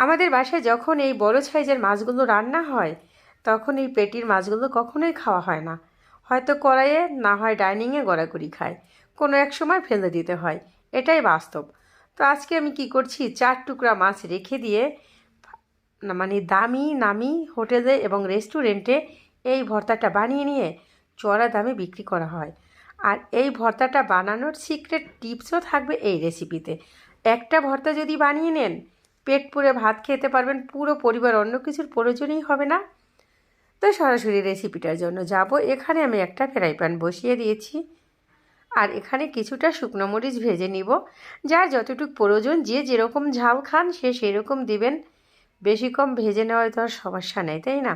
আমাদের বাসায় যখন এই বড় সাইজের মাছগুলো রান্না হয়, তখন এই পেটির মাছগুলো কখনোই খাওয়া হয় না। হয়তো কড়াইয়ে, না হয় ডাইনিংয়ে গড়াগড়ি খায়। কোনো এক সময় ফেলে দিতে হয়। এটাই বাস্তব। তো আজকে আমি কি করছি? চার টুকরা মাছ রেখে দিয়ে মানে দামি, নামি হোটেলে এবং রেস্টুরেন্টে এই ভর্তাটা বানিয়ে নিয়ে চড়া দামে বিক্রি করা হয়। আর এই ভর্তাটা বানানোর সিক্রেট টিপসও থাকবে এই রেসিপিতে। একটা ভর্তা যদি বানিয়ে নেন পেট পুরে ভাত খেতে পারবেন, পুরো পরিবার, অন্য কিছুর প্রয়োজনই হবে না। তো সরাসরি রেসিপিটার জন্য যাব। এখানে আমি একটা ফ্রাই প্যান বসিয়ে দিয়েছি। আর এখানে কিছুটা শুকনো মরিচ ভেজে নিব। যার যতটুকু প্রয়োজন, যে যেরকম ঝাল খান, সে সেরকম দিবেন। বেশি কম ভেজে নেওয়ায় তো আর সমস্যা নেই, তাই না?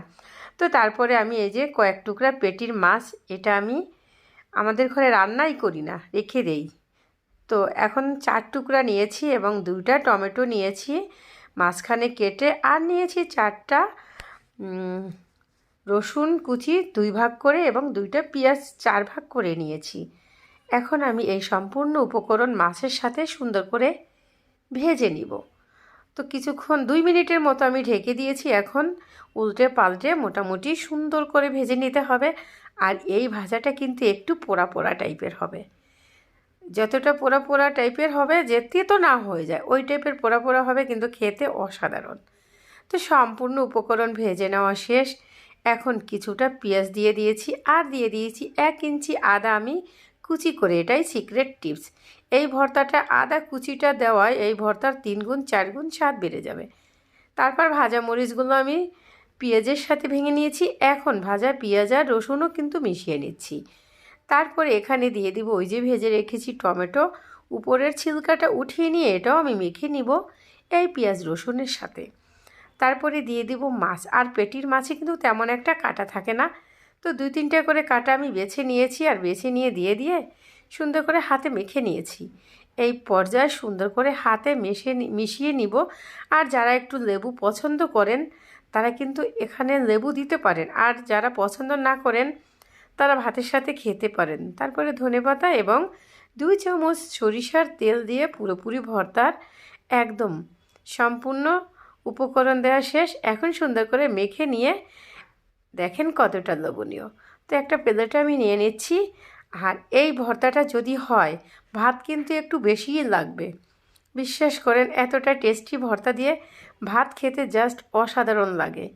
তো তারপরে আমি এই যে কয়েক টুকরা পেটির মাছ, এটা আমি আমাদের ঘরে রান্নাই করি না, রেখে দেই। তো এখন চার টুকরা নিয়েছি এবং দুইটা টমেটো নিয়েছি। মাঝখানে কেটে আর নিয়েছি চারটা রসুন কুচি দুই ভাগ করে এবং দুইটা পেঁয়াজ চার ভাগ করে নিয়েছি। এখন আমি এই সম্পূর্ণ উপকরণ মাছের সাথে সুন্দর করে ভেজে নিব। তো কিছুক্ষণ, দুই মিনিটের মতো আমি ঢেকে দিয়েছি। এখন উল্টে পাল্টে মোটামুটি সুন্দর করে ভেজে নিতে হবে। আর এই ভাজাটা কিন্তু একটু পোড়া পোড়া টাইপের হবে। যতটা পোড়া পোড়া টাইপের হবে যে তো না হয়ে যায়, ওই টাইপের পোড়া পোড়া হবে কিন্তু খেতে অসাধারণ। তো সম্পূর্ণ উপকরণ ভেজে নেওয়া শেষ। এখন কিছুটা পেঁয়াজ দিয়ে দিয়েছি, আর দিয়ে দিয়েছি এক ইঞ্চি আদা আমি কুচি করে, এটাই সিক্রেট টিপস এই ভর্তাটা আদা কুচিটা দেওয়ায় এই ভর্তার তিন গুণ, চার গুণ স্বাদ বেড়ে যাবে। তারপর ভাজা মরিচগুলো আমি পেঁয়াজের সাথে ভেঙে নিয়েছি, এখন ভাজা পেঁয়াজ আর রসুনও কিন্তু মিশিয়ে নিচ্ছি। তারপরে এখানে দিয়ে দিব ওই যে ভেজে রেখেছি টমেটো। উপরের ছিলকাটা উঠিয়ে নিয়ে এটাও আমি মেখে নিব এই পেঁয়াজ রসুনের সাথে। তারপরে দিয়ে দিব মাছ। আর পেটির মাছে কিন্তু তেমন একটা কাটা থাকে না। তো দুই তিনটা করে কাটা আমি বেছে নিয়েছি আর বেছে নিয়ে দিয়ে দিয়ে সুন্দর করে হাতে মেখে নিয়েছি। এই পর্যায়ে সুন্দর করে হাতে মেশে মিশিয়ে নিব। আর যারা একটু লেবু পছন্দ করেন, তারা কিন্তু এখানে লেবু দিতে পারেন। আর যারা পছন্দ না করেন তারা ভাতের সাথে খেতে পারেন। তারপরে ধনেপাতা এবং দুই চামচ সরিষার তেল দিয়ে পুরোপুরি ভর্তার একদম সম্পূর্ণ উপকরণ দেওয়া শেষ। এখন সুন্দর করে মেখে নিয়ে দেখেন কতটা লোভনীয়। তো একটা প্লেটে আমি নিয়ে নিচ্ছি। আর এই ভর্তাটা যদি হয়, ভাত কিন্তু একটু বেশিই লাগবে। বিশ্বাস করেন, এতটা টেস্টি ভর্তা দিয়ে ভাত খেতে জাস্ট অসাধারণ লাগে।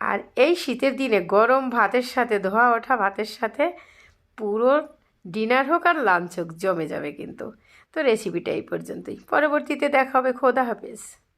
আর এই শীতের দিনে গরম ভাতের সাথে, ধোয়া ওঠা ভাতের সাথে পুরো ডিনার হোক আর লাঞ্চ হোক, জমে যাবে কিন্তু। তো রেসিপিটা এই পর্যন্তই। পরবর্তীতে দেখা হবে। খোদা হাফেজ।